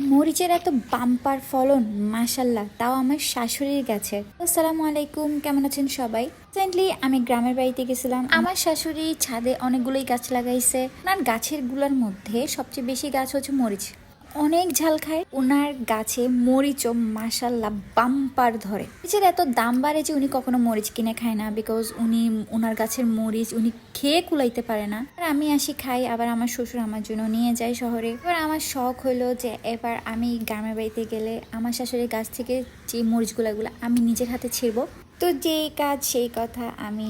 মরিচের এত বাম্পার ফলন মাসাল্লাহ তাও আমার শাশুড়ির গাছের আসসালামু আলাইকুম, কেমন আছেন সবাই? রিসেন্টলি আমি গ্রামের বাড়িতে গেছিলাম। আমার শাশুড়ি ছাদে অনেকগুলোই গাছ লাগাইছে। ওনার গাছেরগুলার মধ্যে সবচেয়ে বেশি গাছ হচ্ছে মরিচ। অনেক ঝাল খায়। ওনার গাছে মরিচও মাশাল্লাহ বাম্পার ধরে। মরিচের এত দাম বাড়ে যে উনি কখনো মরিচ কিনে খায় না বিকজ উনি ওনার গাছের মরিচ উনি খেয়ে কুলাইতে পারে না। আর আমি আসি খাই, আবার আমার শ্বশুর আমার জন্য নিয়ে যায় শহরে। এবার আমার শখ হলো যে এবার আমি গ্রামের বাড়িতে গেলে আমার শাশুড়ির গাছ থেকে যে মরিচগুলাগুলো আমি নিজের হাতে ছিঁড়বো। তো যে কাজ, সেই কথা। আমি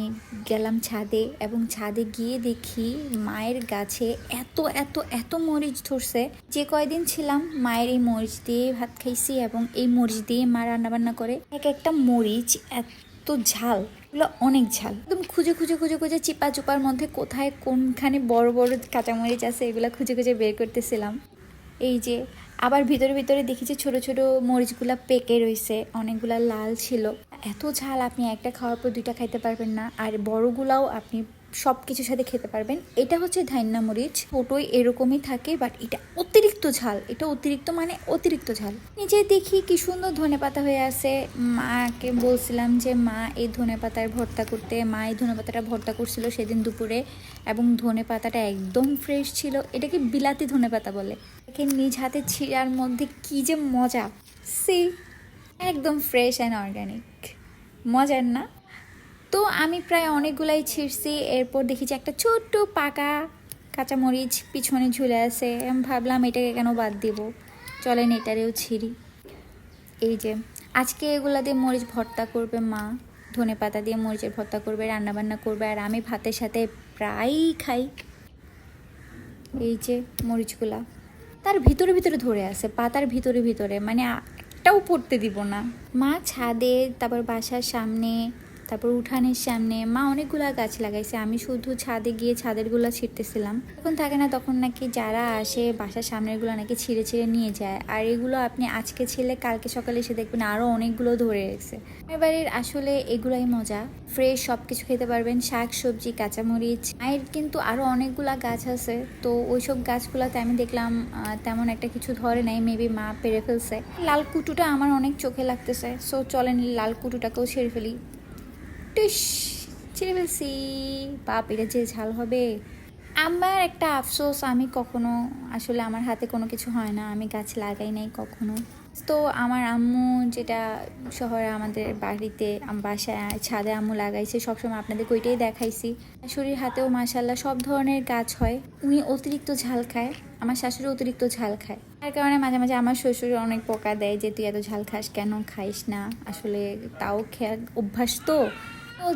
গেলাম ছাদে এবং ছাদে গিয়ে দেখি মায়ের গাছে এত এত এত মরিচ ধরছে। যে কয়দিন ছিলাম মায়ের এই মরিচ দিয়ে ভাত খাইছি এবং এই মরিচ দিয়ে মা রান্নাবান্না করে। এক একটা মরিচ এত ঝাল, এগুলো অনেক ঝাল। একদম খুঁজে খুঁজে খুঁজে খুঁজে চিপা চুপার মধ্যে কোথায় কোনখানে বড় বড় কাঁচামরিচ আছে এগুলো খুঁজে খুঁজে বের করতেছিলাম। এই যে আবার ভিতরে ভিতরে দেখি যে ছোটো ছোটো মরিচগুলা পেকে রয়েছে অনেকগুলা লাল ছিল। এত ঝাল, আপনি একটা খাওয়ার পর দুইটা খাইতে পারবেন না। আর বড়গুলাও আপনি সব কিছুর সাথে খেতে পারবেন। এটা হচ্ছে ধান্না মরিচ। ছোটোই এরকমই থাকে বাট এটা অতিরিক্ত ঝাল। এটা অতিরিক্ত মানে অতিরিক্ত ঝাল। নিজে দেখি কি সুন্দর ধনে পাতা হয়ে আছে। মাকে বলছিলাম যে, মা, এই ধনে পাতার ভর্তা করতে। মা এই ধনে পাতাটা ভর্তা করছিল সেদিন দুপুরে এবং ধনে পাতাটা একদম ফ্রেশ ছিল। এটাকে বিলাতি ধনে পাতা বলে। একে নিজ হাতে ছিঁড়ার মধ্যে কি যে মজা। সি একদম ফ্রেশ অ্যান্ড অর্গ্যানিক মজার না? তো আমি প্রায় অনেকগুলাই ছিঁড়ছি, এরপর দেখি যে একটা ছোট্ট পাকা কাঁচামরিচ পিছনে ঝুলে আছে। আমি ভাবলাম, এটাকে কেন বাদ দিব? চলেন এটারেও ছিঁড়ি। এই যে, আজকে এগুলা দিয়ে মরিচ ভর্তা করবে মা। ধনে পাতা দিয়ে মরিচের ভর্তা করবে, রান্নাবান্না করবে, আর আমি ভাতের সাথে প্রায়ই খাই। এই যে মরিচগুলা। তার ভিতরে ভিতরে ধরে আছে, পাতার ভিতরে ভিতরে। মানে একটাও পড়তে দিব না। মা ছাদে তারপর বাসার সামনে তারপর উঠানের সামনে, মা অনেকগুলা গাছ লাগাইছে, আমি শুধু ছাদে গিয়ে ছাদেরগুলো ছিঁড়তেছিলাম। তখন থাকে না তখন নাকি যারা আসে বাসার সামনেরগুলো নাকি ছিঁড়ে ছিঁড়ে নিয়ে যায়। আর এগুলো আপনি আজকে ছিলে কালকে সকালে এসে দেখবেন আরও অনেকগুলো ধরে রেখেছে। আমার বাড়ির আসলে এগুলাই মজা। ফ্রেশ সব কিছু খেতে পারবেন, শাক, সবজি, কাঁচামরিচ। মায়ের কিন্তু আরও অনেকগুলা গাছ আছে। তো ওইসব গাছগুলোতে আমি দেখলাম তেমন একটা কিছু ধরে নাই মেবি মা পেরে ফেলছে। লাল কুটুটা আমার অনেক চোখে লাগতেছে। সো চলেন, লাল কুটুটাকেও ছেড়ে ফেলি। টুস, ছেড়ে ফেলছি। বাপ যে ঝাল হবে। আমার একটা আফসোস, আমি কখনো, আসলে আমার হাতে কোনো কিছু হয় না। আমি গাছ লাগাই নাই কখনো। তো আমার আম্মু যেটা শহরে আমাদের বাড়িতে বাসায়, ছাদে আম্মু লাগাইছে, সবসময় আপনাদের ওইটাই দেখাইছি। শাশুড়ির হাতেও মাসাল্লাহ সব ধরনের গাছ হয়। উনি অতিরিক্ত ঝাল খায়, আমার শাশুড়ি অতিরিক্ত ঝাল খায়। তার কারণে মাঝে মাঝে আমার শ্বশুর অনেক পোকা দেয় যে, তুই এত ঝাল খাস কেন? খাইস না। আসলে তাও খেয়া অভ্যাস তো।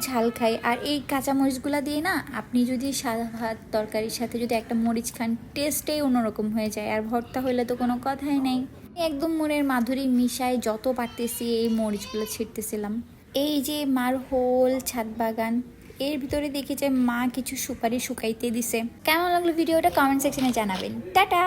ঝাল খাই। আর এই কাঁচা মরিচগুলা দিয়ে না, আপনি যদি সাদা ভাত তরকারির সাথে যদি একটা মরিচ খান টেস্টেই অন্যরকম হয়ে যায়। আর ভর্তা হইলে তো কোনো কথাই নেই। একদম মনের মাধুরী মিশায় যত পারতেছি এই মরিচগুলো ছিঁড়তেছিলাম এই যে মার হোল ছাদ বাগান, এর ভিতরে দেখি যে মা কিছু সুপারি শুকাইতে দিছে। কেমন লাগল ভিডিওটা কমেন্ট সেকশনে জানাবেন। টাটা!